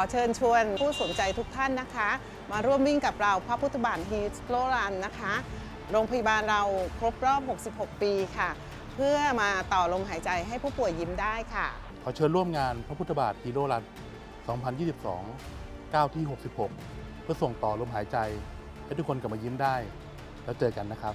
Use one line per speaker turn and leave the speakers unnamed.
อเชิญชวนผู้สนใจทุกท่านนะคะ มาร่วมวิ่งกับเราพระพุทธบาทฮีสโลรันนะคะ โรงพยาบาลเราครบรอบ 66 ปีค่ะ เพื่อมาต่อลมหายใจให้ผู้ป่วยยิ้มได้ค่ะ
ขอเชิญร่วมงานพระพุทธบาทฮีโร่รัน 2022 9 ที่ 66 เพื่อส่งต่อลมหายใจ ให้ทุกคนกลับมายิ้มได้ แล้วเจอกันนะครับ